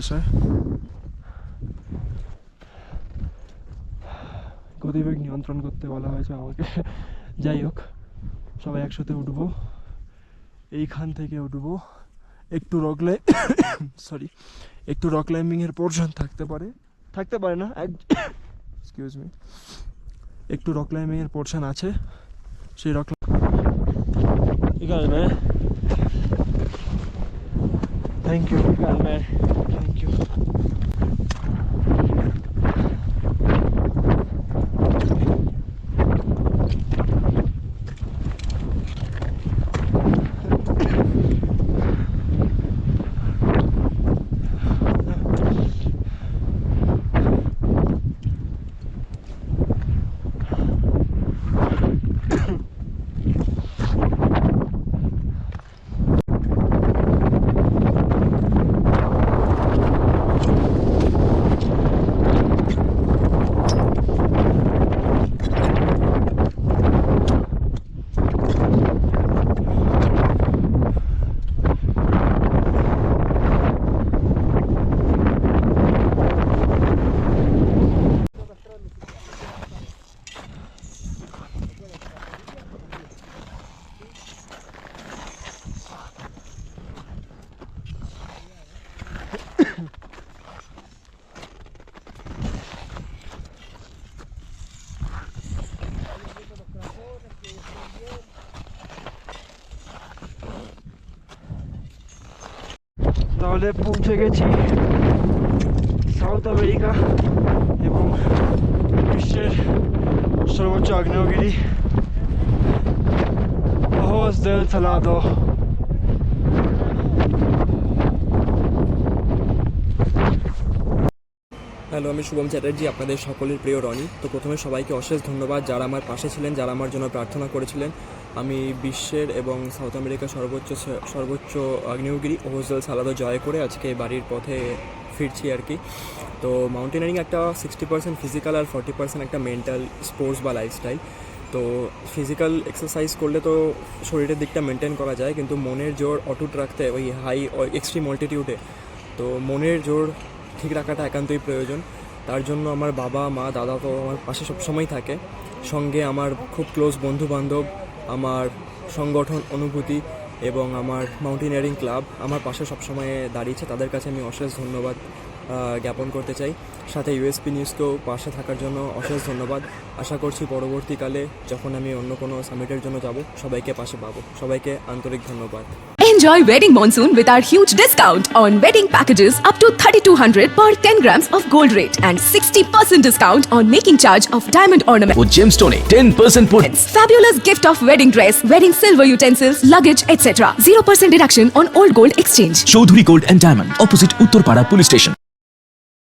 ভাষায় গতিবেগ নিয়ন্ত্রণ করতে বলা হয়েছে আমাকে। যাই হোক সবাই একসাথে উঠবো। এইখান থেকে উঠবো। একটু রক সরি একটু রক ক্লাইম্বিংয়ের পোর্শন থাকতে পারে। থাকতে পারে না এক্সকিউজ মি একটু রক ক্লাইম্বিংয়ের পোর্শন আছে। সেই rock You got it, man. Thank you. তাহলে পৌঁছে গেছি সাউথ আমেরিকা এবং বিশ্বের সর্বোচ্চ আগ্নেয়গিরি Ojos দেল Salado হ্যালো, আমি শুভম চ্যাটার্জি, আপনাদের সকলের প্রিয় রনি। তো প্রথমে সবাইকে অশেষ ধন্যবাদ যারা আমার পাশে ছিলেন, যারা আমার জন্য প্রার্থনা করেছিলেন। আমি বিশ্বের এবং সাউথ আমেরিকার সর্বোচ্চ সর্বোচ্চ আগ্নেয়গিরি ওহোজল সালাদো জয় করে আজকে বাড়ির পথে ফিরছি আর কি। তো মাউন্টেনারিং একটা সিক্সটি পার্সেন্ট ফিজিক্যাল আর ফর্টি পার্সেন্ট একটা মেন্টাল স্পোর্টস বা লাইফস্টাইল। তো ফিজিক্যাল এক্সারসাইজ করলে তো শরীরের দিকটা মেনটেন করা যায়, কিন্তু মনের জোর অটুট রাখতে ওই হাই এক্সট্রিম অল্টিটিউডে, তো মনের জোর ঠিক রাখাটা একান্তই প্রয়োজন। তার জন্য আমার বাবা, মা, দাদা তো আমার পাশে সবসময় থাকে। সঙ্গে আমার খুব ক্লোজ বন্ধু বান্ধব আমার সংগঠন অনুভূতি এবং আমার মাউন্টেনিয়ারিং ক্লাব আমার পাশে সবসময় দাঁড়িয়েছে। তাদের কাছে আমি অশেষ ধন্যবাদ জ্ঞাপন করতে চাই। সাথে ইউএসপি নিউজকেও পাশে থাকার জন্য অশেষ ধন্যবাদ। আশা করছি পরবর্তীকালে যখন আমি অন্য কোনো সামিটের জন্য যাব, সবাইকে পাশে পাবো। সবাইকে আন্তরিক ধন্যবাদ। Enjoy wedding monsoon with our huge discount on wedding packages up to 3200 per 10 grams of gold rate and 60% discount on making charge of diamond ornament. With gemstone 10% points. Fabulous gift of wedding dress, wedding silver utensils, luggage, etc. 0% deduction on old gold exchange. Chaudhuri Gold and Diamond opposite Uttarpara police station.